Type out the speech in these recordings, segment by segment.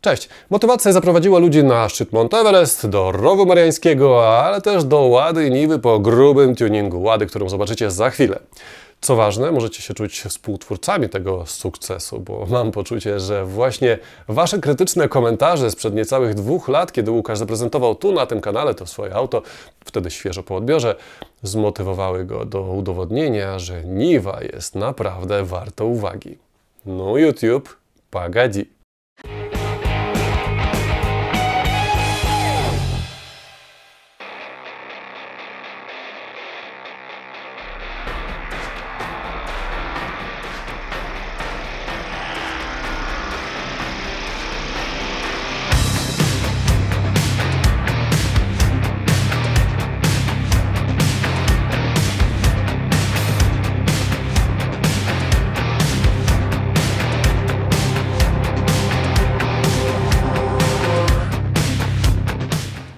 Cześć! Motywacja zaprowadziła ludzi na szczyt Mount Everest, do rowu mariańskiego, ale też do Łady i Niwy po grubym tuningu Łady, którą zobaczycie za chwilę. Co ważne, możecie się czuć współtwórcami tego sukcesu, bo mam poczucie, że właśnie wasze krytyczne komentarze sprzed niecałych dwóch lat, kiedy Łukasz zaprezentował tu na tym kanale to swoje auto, wtedy świeżo po odbiorze, zmotywowały go do udowodnienia, że Niwa jest naprawdę warto uwagi. No YouTube, pagadzi.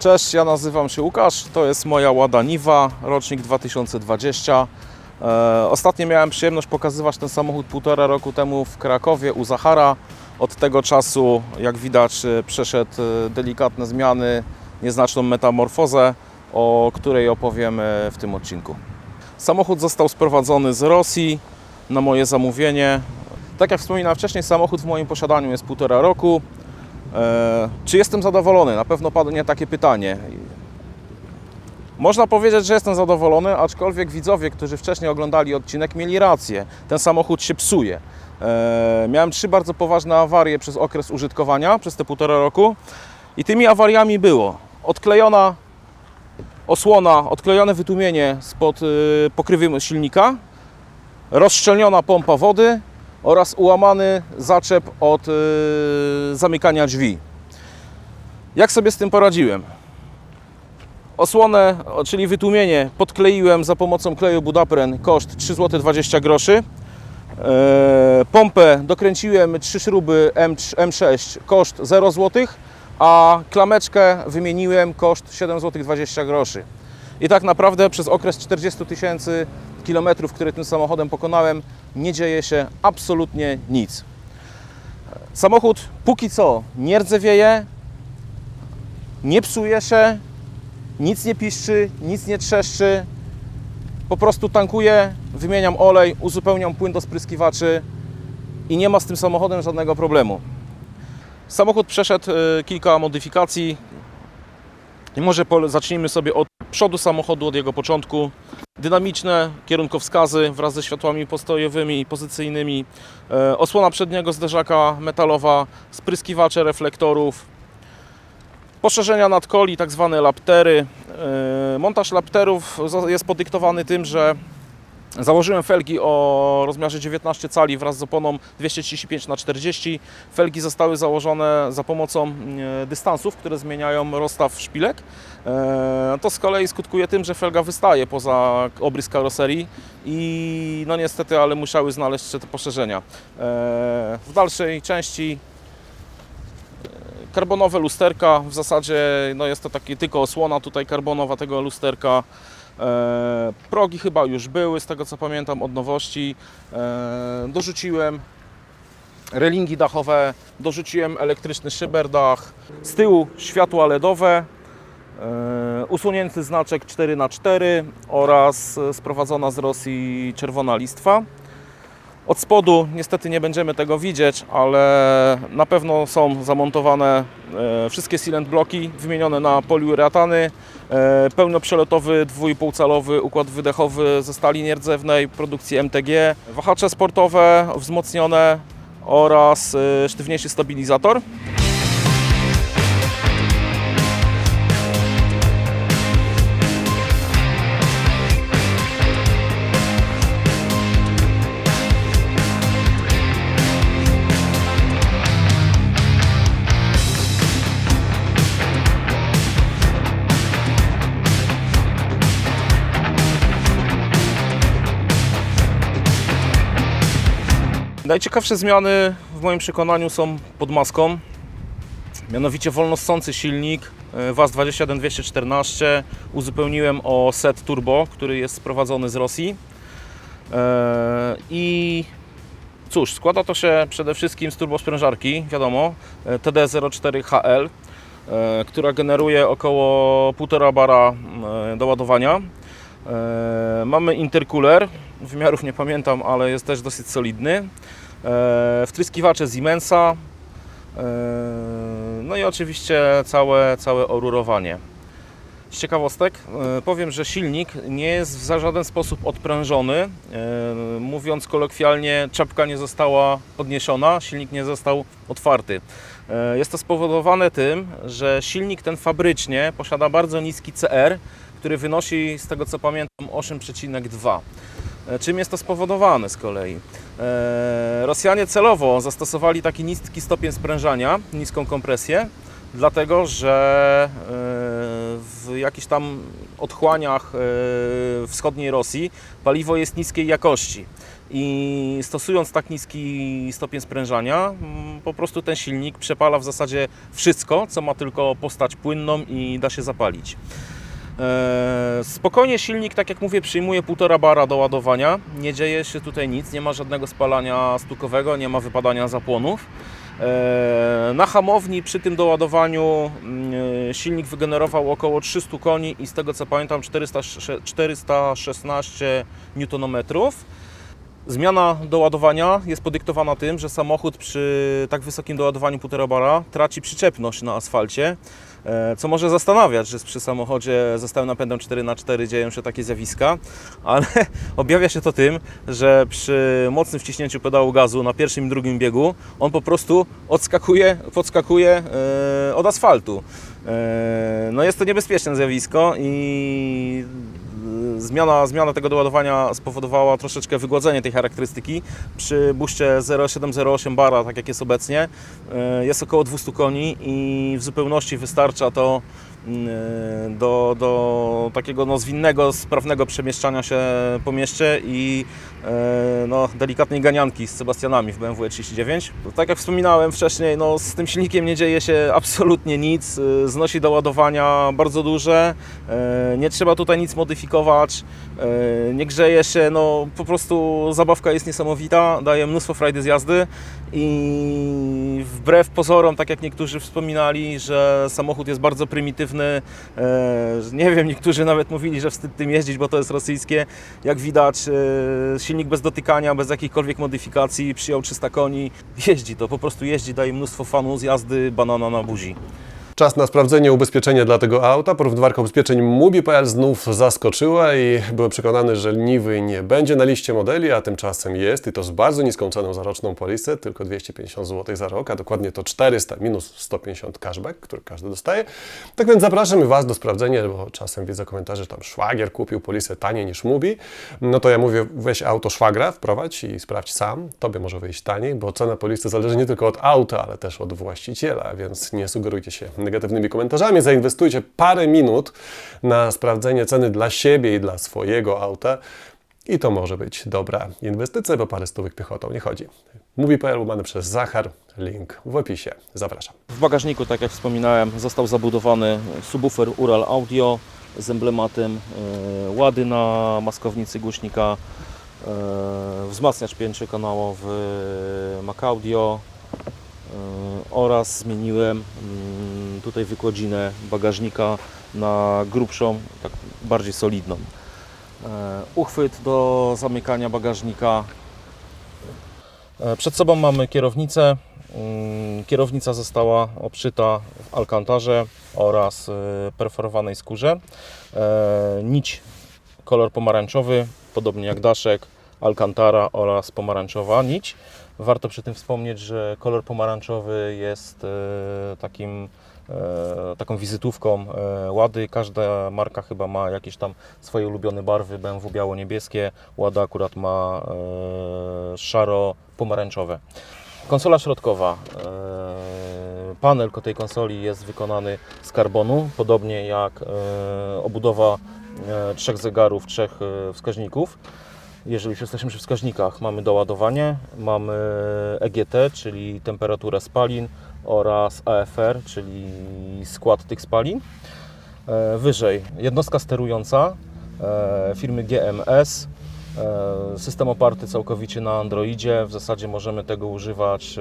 Cześć, ja nazywam się Łukasz, to jest moja Łada Niwa, rocznik 2020. E, ostatnio miałem przyjemność pokazywać ten samochód półtora roku temu w Krakowie u Zachara. Od tego czasu, jak widać, e, przeszedł e, delikatne zmiany, nieznaczną metamorfozę, o której opowiemy w tym odcinku. Samochód został sprowadzony z Rosji na moje zamówienie. Tak jak wspominałem wcześniej, samochód w moim posiadaniu jest półtora roku. E, czy jestem zadowolony? Na pewno padnie takie pytanie. Można powiedzieć, że jestem zadowolony, aczkolwiek widzowie, którzy wcześniej oglądali odcinek, mieli rację. Ten samochód się psuje. E, miałem trzy bardzo poważne awarie przez okres użytkowania, przez te półtora roku. I tymi awariami było odklejona osłona, odklejone wytłumienie spod y, pokrywy silnika, rozszczelniona pompa wody oraz ułamany zaczep od y, zamykania drzwi. Jak sobie z tym poradziłem? Osłonę, czyli wytłumienie, podkleiłem za pomocą kleju Budapren, koszt 3 zł 20 groszy. E, Pompę dokręciłem 3 śruby M, M6, koszt 0 zł, a klameczkę wymieniłem, koszt 7 zł 20 groszy. I tak naprawdę przez okres 40 tysięcy kilometrów, które tym samochodem pokonałem, nie dzieje się absolutnie nic. Samochód póki co nie rdzewieje, nie psuje się, nic nie piszczy, nic nie trzeszczy. Po prostu tankuję, wymieniam olej, uzupełniam płyn do spryskiwaczy i nie ma z tym samochodem żadnego problemu. Samochód przeszedł y, kilka modyfikacji. Może zacznijmy sobie od przodu samochodu, od jego początku. Dynamiczne kierunkowskazy wraz ze światłami postojowymi i pozycyjnymi. E, Osłona przedniego zderzaka metalowa, spryskiwacze reflektorów. Poszerzenia nadkoli, tak zwane laptery. E, Montaż lapterów jest podyktowany tym, że Założyłem felgi o rozmiarze 19 cali wraz z oponą 235 na 40 Felgi zostały założone za pomocą e, dystansów, które zmieniają rozstaw szpilek. E, To z kolei skutkuje tym, że felga wystaje poza obrys karoserii i no niestety, ale musiały znaleźć się te poszerzenia. E, W dalszej części karbonowe lusterka, w zasadzie no jest to taki tylko osłona tutaj karbonowa tego lusterka. E, progi chyba już były, z tego co pamiętam od nowości. E, dorzuciłem relingi dachowe, dorzuciłem elektryczny szyberdach, z tyłu światła LEDowe, e, usunięty znaczek 4x4 oraz sprowadzona z Rosji czerwona listwa. Od spodu niestety nie będziemy tego widzieć, ale na pewno są zamontowane e, wszystkie silent bloki wymienione na poliuretany, e, pełnoprzelotowy 2,5 calowy układ wydechowy ze stali nierdzewnej produkcji MTG, wahacze sportowe wzmocnione oraz e, sztywniejszy stabilizator. Najciekawsze zmiany w moim przekonaniu są pod maską. Mianowicie wolnossący silnik e, WAZ-21214 uzupełniłem o set turbo, który jest sprowadzony z Rosji. E, I Cóż, składa to się przede wszystkim z turbosprężarki, wiadomo, e, TD04HL, e, która generuje około 1,5 bara do ładowania. E, Mamy intercooler, wymiarów nie pamiętam, ale jest też dosyć solidny. E, Wtryskiwacze Siemensa, e, no i oczywiście całe, całe orurowanie. Z ciekawostek e, powiem, że silnik nie jest w żaden sposób odprężony. Mówiąc kolokwialnie, czapka nie została podniesiona, silnik nie został otwarty. Jest to spowodowane tym, że silnik ten fabrycznie posiada bardzo niski CR, który wynosi, z tego co pamiętam, 8,2. E, Czym jest to spowodowane z kolei? E, Rosjanie celowo zastosowali taki niski stopień sprężania, niską kompresję, dlatego że e, w jakichś tam otchłaniach e, wschodniej Rosji paliwo jest niskiej jakości. I stosując tak niski stopień sprężania, mm, po prostu ten silnik przepala w zasadzie wszystko, co ma tylko postać płynną i da się zapalić. E, Spokojnie silnik, tak jak mówię, przyjmuje 1,5 bara do ładowania. Nie dzieje się tutaj nic, nie ma żadnego spalania stukowego, nie ma wypadania zapłonów. E, Na hamowni przy tym doładowaniu mm, silnik wygenerował około 300 koni i z tego co pamiętam 400, 416 Nm. Zmiana doładowania jest podyktowana tym, że samochód przy tak wysokim doładowaniu 1,5 bara traci przyczepność na asfalcie, e, co może zastanawiać, że przy samochodzie ze napędem 4x4 dzieją się takie zjawiska, ale objawia się to tym, że przy mocnym wciśnięciu pedału gazu na pierwszym i drugim biegu on po prostu odskakuje, podskakuje e, od asfaltu. E, No jest to niebezpieczne zjawisko i zmiana, zmiana tego doładowania spowodowała troszeczkę wygłodzenie tej charakterystyki. Przy buście 0,708 bara, tak jak jest obecnie, e, jest około 200 koni i w zupełności wystarcza to do, do takiego no, zwinnego, sprawnego przemieszczania się po mieście i e, no, delikatnej ganianki z Sebastianami w BMW 39. Tak jak wspominałem wcześniej, no, z tym silnikiem nie dzieje się absolutnie nic, y, znosi do ładowania bardzo duże, nie trzeba tutaj nic modyfikować, nie grzeje się, no po prostu zabawka jest niesamowita, daje mnóstwo frajdy z jazdy i wbrew pozorom, tak jak niektórzy wspominali, że samochód jest bardzo prymitywny, e, nie wiem, niektórzy nawet mówili, że wstyd tym jeździć, bo to jest rosyjskie. Jak widać, e, silnik bez dotykania, bez jakichkolwiek modyfikacji, przyjął 300 koni, jeździ to, po prostu jeździ, daje mnóstwo fanu z jazdy, banana na buzi. Czas na sprawdzenie ubezpieczenia dla tego auta. Porównywarka ubezpieczeń Mubi.pl znów zaskoczyła i byłem przekonany, że Niwy nie będzie na liście modeli, a tymczasem jest i to z bardzo niską ceną za roczną polisę, tylko 250 zł za rok, a dokładnie to 400 minus 150 cashback, który każdy dostaje. Tak więc zapraszam Was do sprawdzenia, bo czasem widzę komentarze, że tam szwagier kupił polisę taniej niż Mubi. No to ja mówię, weź auto szwagra, wprowadź i sprawdź sam. Tobie może wyjść taniej, bo cena polisy zależy nie tylko od auta, ale też od właściciela, więc nie sugerujcie się negatywnymi komentarzami. Zainwestujcie parę minut na sprawdzenie ceny dla siebie i dla swojego auta. I to może być dobra inwestycja, bo parę stówek piechotą nie chodzi. Mówi.pl łamany przez Zachar, link w opisie. Zapraszam. W bagażniku, tak jak wspominałem, został zabudowany subwoofer Ural Audio z emblematem e, łady na maskownicy głośnika, e, wzmacniacz pięciokanałowy Mac Audio e, oraz zmieniłem mm, tutaj wykładzinę bagażnika na grubszą, tak bardziej solidną. E, Uchwyt do zamykania bagażnika E, Przed sobą mamy kierownicę. Mm, Kierownica została obszyta w alkantarze oraz e, perforowanej skórze. Nić kolor pomarańczowy, podobnie jak daszek, alkantara oraz pomarańczowa nić. Warto przy tym wspomnieć, że kolor pomarańczowy jest takim, taką wizytówką e, Łady. Każda marka chyba ma jakieś tam swoje ulubione barwy. BMW biało-niebieskie, Łada akurat ma e, szaro-pomarańczowe. Konsola środkowa. e, Panel tej konsoli jest wykonany z karbonu, podobnie jak e, obudowa e, trzech zegarów, trzech e, wskaźników. Jeżeli już jesteśmy przy wskaźnikach, mamy doładowanie, mamy EGT, czyli temperaturę spalin oraz AFR, czyli skład tych spalin. E, Wyżej jednostka sterująca e, firmy GMS, E, System oparty całkowicie na Androidzie. W zasadzie możemy tego używać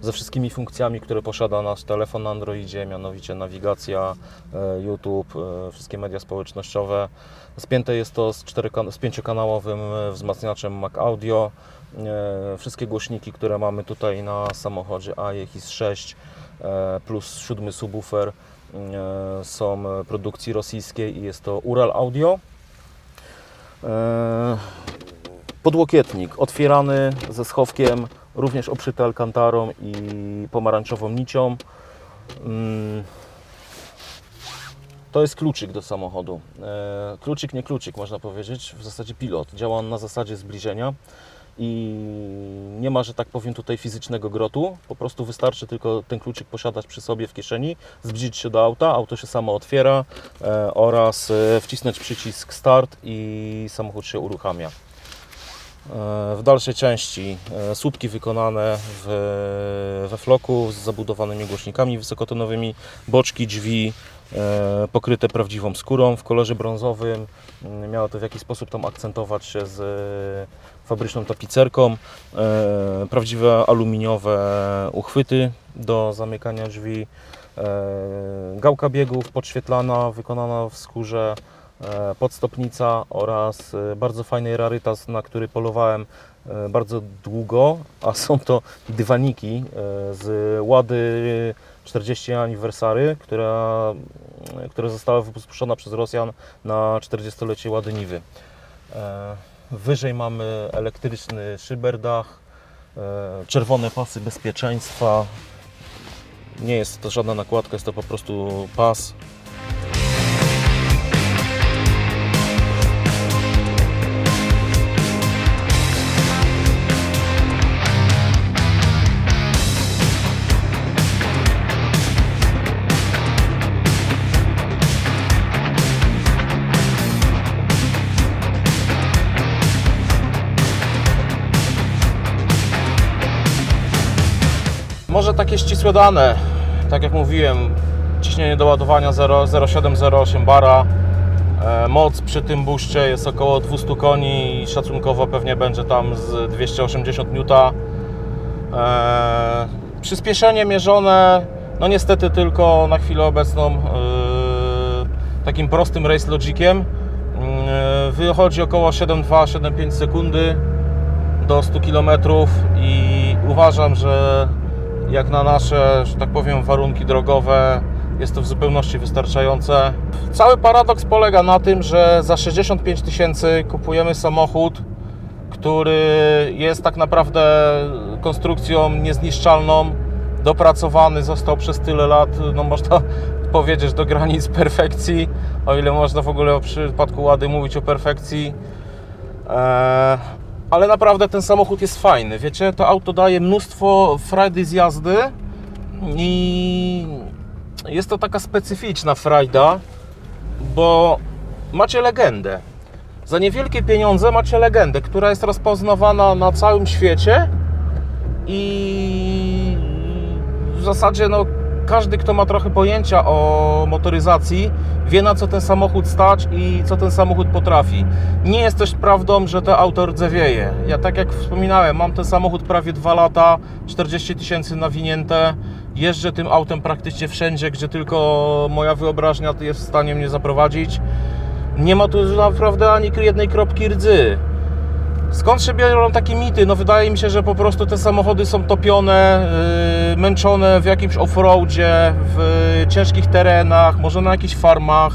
ze wszystkimi funkcjami, które posiada nasz telefon na Androidzie, mianowicie nawigacja, YouTube, wszystkie media społecznościowe. Spięte jest to z, z pięciokanałowym e, wzmacniaczem Mac Audio. E, Wszystkie głośniki, które mamy tutaj na samochodzie AEX6 e, plus siódmy subwoofer są produkcji rosyjskiej i jest to Ural Audio. Podłokietnik otwierany ze schowkiem, również obszyty alkantarą i pomarańczową nicią. To jest kluczyk do samochodu. E, Kluczyk, nie kluczyk, można powiedzieć. W zasadzie pilot. Działa on na zasadzie zbliżenia i nie ma, że tak powiem, tutaj fizycznego grotu. Po prostu wystarczy tylko ten kluczyk posiadać przy sobie w kieszeni, zbliżyć się do auta, auto się samo otwiera e, oraz e, wcisnąć przycisk start i samochód się uruchamia. W dalszej części słupki wykonane w, we floku z zabudowanymi głośnikami wysokotonowymi, boczki, drzwi pokryte prawdziwą skórą w kolorze brązowym. Mm, Miało to w jakiś sposób tam akcentować się z e, fabryczną tapicerką. E, Prawdziwe aluminiowe uchwyty do zamykania drzwi. E, Gałka biegów podświetlana, wykonana w skórze e, podstopnica oraz e, bardzo fajny rarytas, na który polowałem e, bardzo długo, a są to dywaniki e, z Łady 40 aniversary, która, która została wypuszczona przez Rosjan na 40-lecie Łady Niwy. E, Wyżej mamy elektryczny szyberdach, e, czerwone pasy bezpieczeństwa. Nie jest to żadna nakładka, jest to po prostu pas takie ścisłe dane, tak jak mówiłem, ciśnienie do ładowania 0 0,7-0,8 bara, e, moc przy tym buście jest około 200 koni i szacunkowo pewnie będzie tam z 280 N. E, przyspieszenie mierzone, no niestety tylko na chwilę obecną e, takim prostym race logiciem. Wychodzi około 7,2-7,5 sekundy do 100 km i uważam, że jak na nasze, że tak powiem, warunki drogowe jest to w zupełności wystarczające. Cały paradoks polega na tym, że za 65 tysięcy kupujemy samochód, który jest tak naprawdę konstrukcją niezniszczalną, dopracowany został przez tyle lat, no można powiedzieć do granic perfekcji, o ile można w ogóle w przypadku Łady mówić o perfekcji. Eee, ale naprawdę ten samochód jest fajny. Wiecie, to auto daje mnóstwo frajdy z jazdy i jest to taka specyficzna frajda, bo macie legendę. Za niewielkie pieniądze macie legendę, która jest rozpoznawana na całym świecie i w zasadzie no, każdy, kto ma trochę pojęcia o motoryzacji, wie na co ten samochód stać i co ten samochód potrafi. Nie jest też prawdą, że to auto rdzewieje. Ja tak jak wspominałem, mam ten samochód prawie 2 lata, 40 tysięcy nawinięte. Jeżdżę tym autem praktycznie wszędzie, gdzie tylko moja wyobraźnia jest w stanie mnie zaprowadzić. Nie ma tu naprawdę ani jednej kropki rdzy. Skąd się biorą takie mity? No wydaje mi się, że po prostu te samochody są topione, yy, męczone w jakimś offroadzie, w ciężkich terenach, może na jakichś farmach.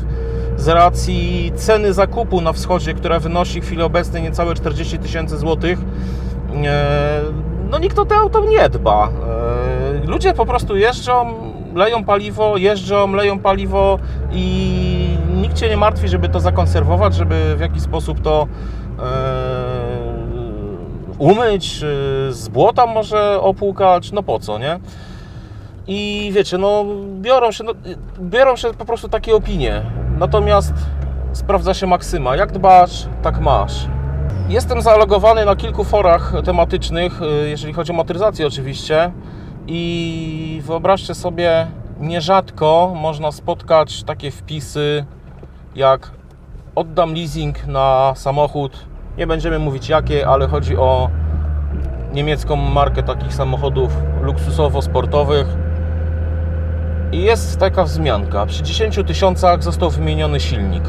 Z racji ceny zakupu na wschodzie, która wynosi w chwili obecnej niecałe 40 tysięcy złotych, yy, no nikt o te auto nie dba. Yy, ludzie po prostu jeżdżą, leją paliwo, jeżdżą, leją paliwo i nikt się nie martwi, żeby to zakonserwować, żeby w jakiś sposób to e, umyć, czy z błota może opłukać, no po co, nie? I wiecie, no biorą się, no, biorą się po prostu takie opinie. Natomiast sprawdza się maksyma. Jak dbasz, tak masz. Jestem zalogowany na kilku forach tematycznych, y, jeżeli chodzi o motoryzację oczywiście. I wyobraźcie sobie, nierzadko można spotkać takie wpisy jak oddam leasing na samochód Nie będziemy mówić jakie, ale chodzi o niemiecką markę takich samochodów luksusowo-sportowych. I jest taka wzmianka. Przy 10 tysiącach został wymieniony silnik.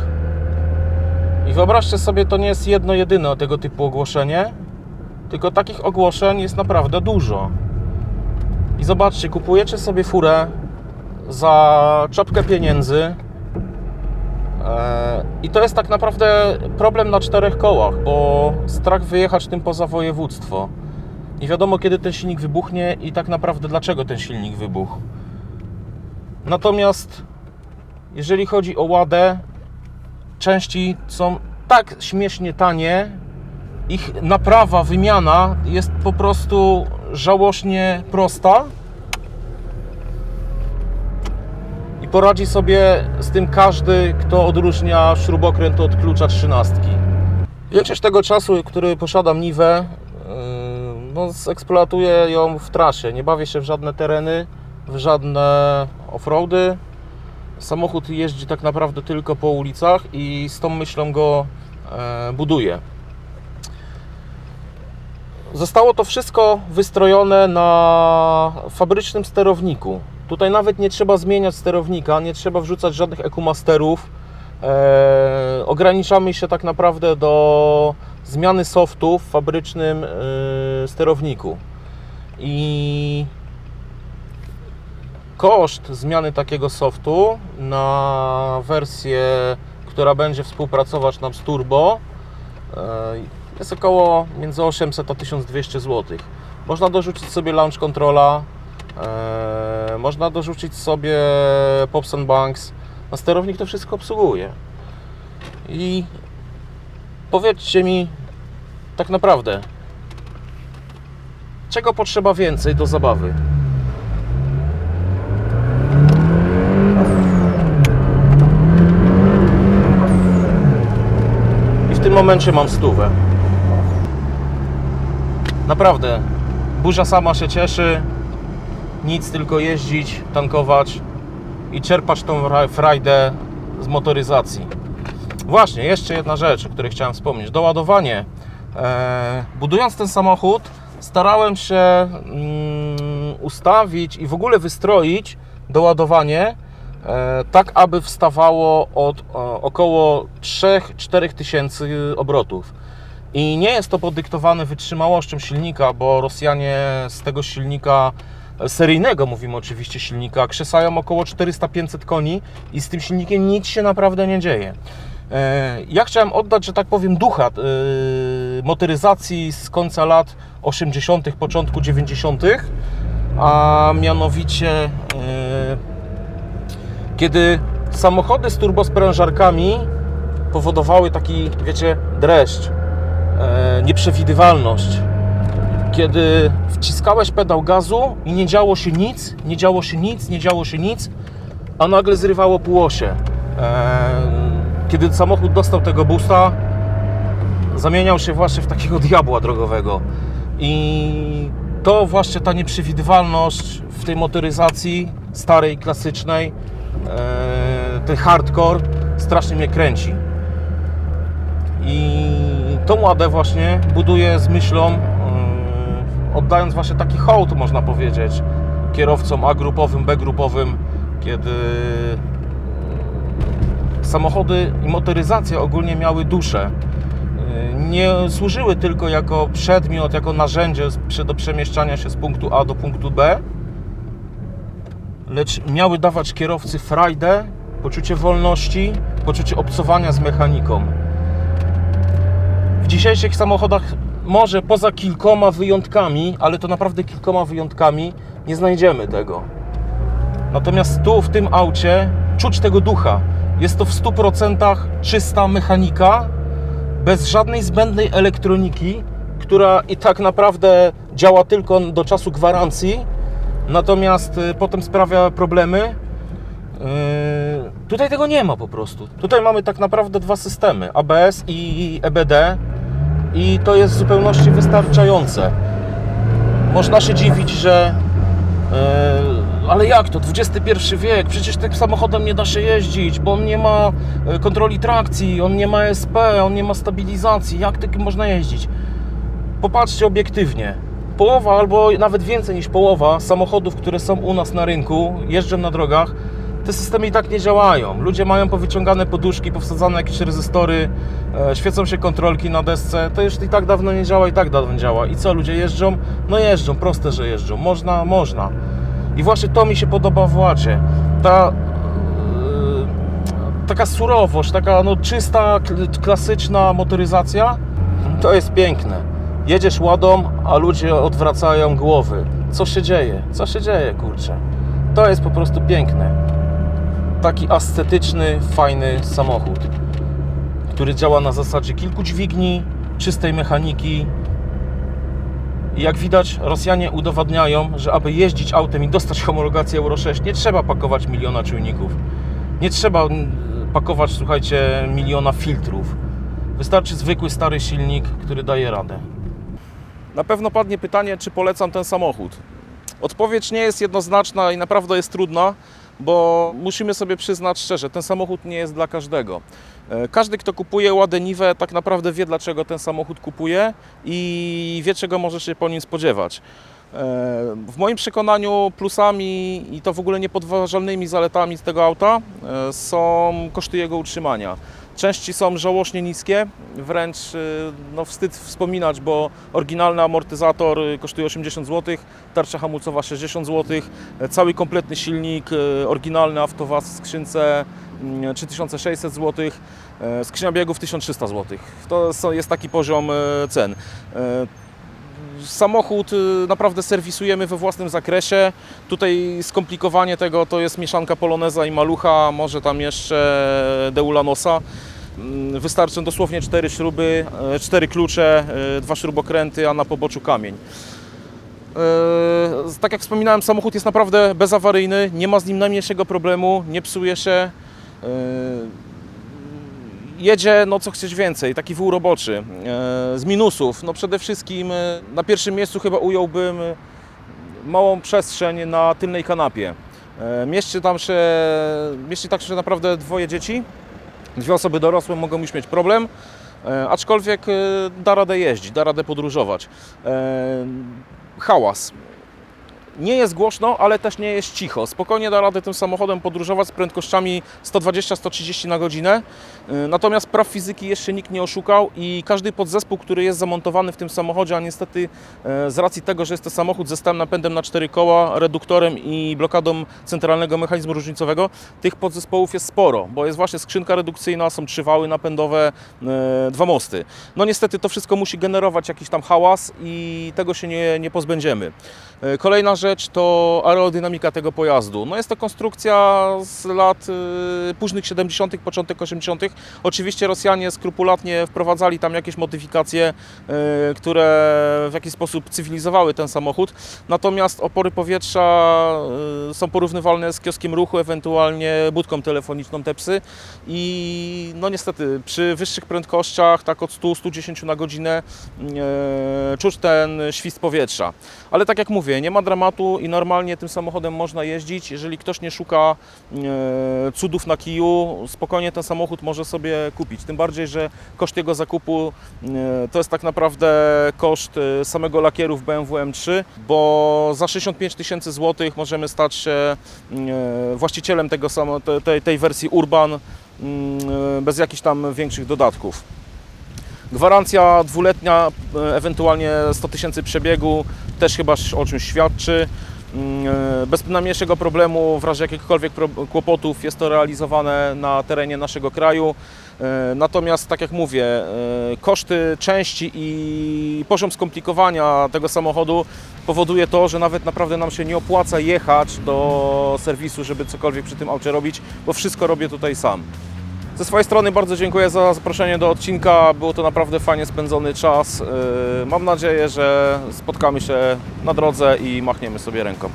I wyobraźcie sobie, to nie jest jedno jedyne tego typu ogłoszenie, tylko takich ogłoszeń jest naprawdę dużo. I zobaczcie, kupujecie sobie furę za czapkę pieniędzy. E, I to jest tak naprawdę problem na czterech kołach, bo strach wyjechać tym poza województwo. Nie wiadomo kiedy ten silnik wybuchnie i tak naprawdę dlaczego ten silnik wybuchł. Natomiast jeżeli chodzi o ładę, części są tak śmiesznie tanie, ich naprawa, wymiana jest po prostu żałośnie prosta. I poradzi sobie z tym każdy, kto odróżnia śrubokręt od klucza trzynastki. Większość tego czasu, który posiadam Niwę, yy, no, eksploatuję ją w trasie. Nie bawię się w żadne tereny, w żadne offroady. Samochód jeździ tak naprawdę tylko po ulicach i z tą myślą go e, buduję. Zostało to wszystko wystrojone na fabrycznym sterowniku. Tutaj nawet nie trzeba zmieniać sterownika, nie trzeba wrzucać żadnych EcoMasterów. E, ograniczamy się tak naprawdę do zmiany softu w fabrycznym e, sterowniku. I koszt zmiany takiego softu na wersję, która będzie współpracować nam z Turbo e, jest około między 800 a 1200 zł. Można dorzucić sobie launch controla, e, można dorzucić sobie Pops Banks. A sterownik to wszystko obsługuje. I powiedzcie mi tak naprawdę, czego potrzeba więcej do zabawy? I w tym momencie mam stówę. Naprawdę, burza sama się cieszy. Nic, tylko jeździć, tankować i czerpać tą ra- frajdę z motoryzacji. Właśnie, jeszcze jedna rzecz, o której chciałem wspomnieć. Doładowanie. E, budując ten samochód, starałem się mm, ustawić i w ogóle wystroić doładowanie e, tak, aby wstawało od około 3-4 tysięcy obrotów. I nie jest to podyktowane wytrzymałością silnika, bo Rosjanie z tego silnika seryjnego, mówimy oczywiście silnika, krzesają około 400-500 koni i z tym silnikiem nic się naprawdę nie dzieje. E, Ja chciałem oddać, że tak powiem, ducha e, motoryzacji z końca lat 80., początku 90., a mianowicie e, kiedy samochody z turbosprężarkami powodowały taki, wiecie, dreszcz, nieprzewidywalność. Kiedy wciskałeś pedał gazu i nie działo się nic, nie działo się nic, nie działo się nic, a nagle zrywało półosie. Kiedy samochód dostał tego boosta, zamieniał się właśnie w takiego diabła drogowego. I to właśnie ta nieprzewidywalność w tej motoryzacji starej, klasycznej, e, ten hardcore strasznie mnie kręci. I tą ładę właśnie buduję z myślą, oddając właśnie taki hołd, można powiedzieć, kierowcom A grupowym, B grupowym, kiedy samochody i motoryzacja ogólnie miały duszę. Yy, Nie służyły tylko jako przedmiot, jako narzędzie do przemieszczania się z punktu A do punktu B, lecz miały dawać kierowcy frajdę, poczucie wolności, poczucie obcowania z mechaniką. W dzisiejszych samochodach może poza kilkoma wyjątkami, ale to naprawdę kilkoma wyjątkami, nie znajdziemy tego. Natomiast tu, w tym aucie, czuć tego ducha. Jest to w 100% czysta mechanika, bez żadnej zbędnej elektroniki, która i tak naprawdę działa tylko do czasu gwarancji, natomiast y, potem sprawia problemy. Yy, Tutaj tego nie ma po prostu. Tutaj mamy tak naprawdę dwa systemy: ABS i EBD, i to jest w zupełności wystarczające. Można się dziwić, że e, ale jak to? XXI wiek, przecież tym samochodem nie da się jeździć, bo on nie ma e, kontroli trakcji, on nie ma SP, on nie ma stabilizacji. Jak takim można jeździć? Popatrzcie obiektywnie. Połowa albo nawet więcej niż połowa samochodów, które są u nas na rynku, jeżdżą na drogach, te systemy i tak nie działają. Ludzie mają powyciągane poduszki, powsadzane jakieś rezystory, e, świecą się kontrolki na desce. To już i tak dawno nie działa, i tak dawno działa. I co, ludzie jeżdżą? No jeżdżą, proste, że jeżdżą. Można, można. I właśnie to mi się podoba w Ładzie. Ta e, taka surowość, taka no, czysta, kl- klasyczna motoryzacja, to jest piękne. Jedziesz ładą, a ludzie odwracają głowy. Co się dzieje? Co się dzieje, kurczę? To jest po prostu piękne. Taki ascetyczny, fajny samochód, który działa na zasadzie kilku dźwigni, czystej mechaniki. I jak widać, Rosjanie udowadniają, że aby jeździć autem i dostać homologację Euro 6, nie trzeba pakować miliona czujników. Nie trzeba mm, pakować, słuchajcie, miliona filtrów. Wystarczy zwykły, stary silnik, który daje radę. Na pewno padnie pytanie, czy polecam ten samochód. Odpowiedź nie jest jednoznaczna i naprawdę jest trudna, bo musimy sobie przyznać szczerze, ten samochód nie jest dla każdego. E, Każdy, kto kupuje Ładę Niwę, tak naprawdę wie, dlaczego ten samochód kupuje i wie, czego może się po nim spodziewać. E, W moim przekonaniu plusami i to w ogóle niepodważalnymi zaletami tego auta e, są koszty jego utrzymania. Części są żałośnie niskie, wręcz y, no, wstyd wspominać, bo oryginalny amortyzator y, kosztuje 80 zł, tarcza hamulcowa 60 zł, e, cały kompletny silnik, y, oryginalny Avtovaz w skrzynce mm, 3600 zł, e, skrzynia biegów 1300 zł. To jest taki poziom cen. Samochód y, naprawdę serwisujemy we własnym zakresie. Tutaj skomplikowanie tego to jest mieszanka Poloneza i Malucha, może tam jeszcze Deulanosa. Mm, Wystarczą dosłownie cztery śruby, e, cztery klucze, e, dwa śrubokręty, a na poboczu kamień. E, Tak jak wspominałem, samochód jest naprawdę bezawaryjny, nie ma z nim najmniejszego problemu, nie psuje się. Jedzie, no co chcieć więcej, taki wół roboczy. E, Z minusów, no przede wszystkim e, na pierwszym miejscu chyba ująłbym e, małą przestrzeń na tylnej kanapie. Mieści tam się, mieści tak się naprawdę dwoje dzieci. Dwie osoby dorosłe mogą już mieć problem, aczkolwiek da radę jeździć, da radę podróżować. Hałas. Nie jest głośno, ale też nie jest cicho. Spokojnie da radę tym samochodem podróżować z prędkościami 120-130 na godzinę. Y, Natomiast praw fizyki jeszcze nikt nie oszukał i każdy podzespół, który jest zamontowany w tym samochodzie, a niestety e, z racji tego, że jest to samochód ze stałym napędem na cztery koła, reduktorem i blokadą centralnego mechanizmu różnicowego, tych podzespołów jest sporo, bo jest właśnie skrzynka redukcyjna, są trzy wały napędowe, e, dwa mosty. No niestety to wszystko musi generować jakiś tam hałas i tego się nie, nie pozbędziemy. Kolejna rzecz to aerodynamika tego pojazdu. No jest to konstrukcja z lat y, późnych 70., początek 80. Oczywiście Rosjanie skrupulatnie wprowadzali tam jakieś modyfikacje, y, które w jakiś sposób cywilizowały ten samochód. Natomiast opory powietrza y, są porównywalne z kioskiem ruchu, ewentualnie budką telefoniczną Tepsy. I no niestety przy wyższych prędkościach, tak od 100-110 na godzinę, e, czuć ten świst powietrza. Ale tak jak mówię, nie ma dramatu i normalnie tym samochodem można jeździć. Jeżeli ktoś nie szuka e, cudów na kiju, spokojnie ten samochód może sobie kupić. Tym bardziej, że koszt jego zakupu e, to jest tak naprawdę koszt e, samego lakieru w BMW M3, bo za 65 tysięcy złotych możemy stać się e, właścicielem tego samo, te- tej, tej wersji Urban mm, bez jakichś tam większych dodatków. Gwarancja dwuletnia, ewentualnie 100 tysięcy przebiegu, też chyba o czymś świadczy. Mm, e, Bez najmniejszego problemu, w razie jakichkolwiek kłopotów, jest to realizowane na terenie naszego kraju. E, Natomiast, tak jak mówię, e, koszty części i poziom skomplikowania tego samochodu powoduje to, że nawet naprawdę nam się nie opłaca jechać do serwisu, żeby cokolwiek przy tym aucie robić, bo wszystko robię tutaj sam. Ze swojej strony bardzo dziękuję za zaproszenie do odcinka. Był to naprawdę fajnie spędzony czas. Yy, Mam nadzieję, że spotkamy się na drodze i machniemy sobie ręką.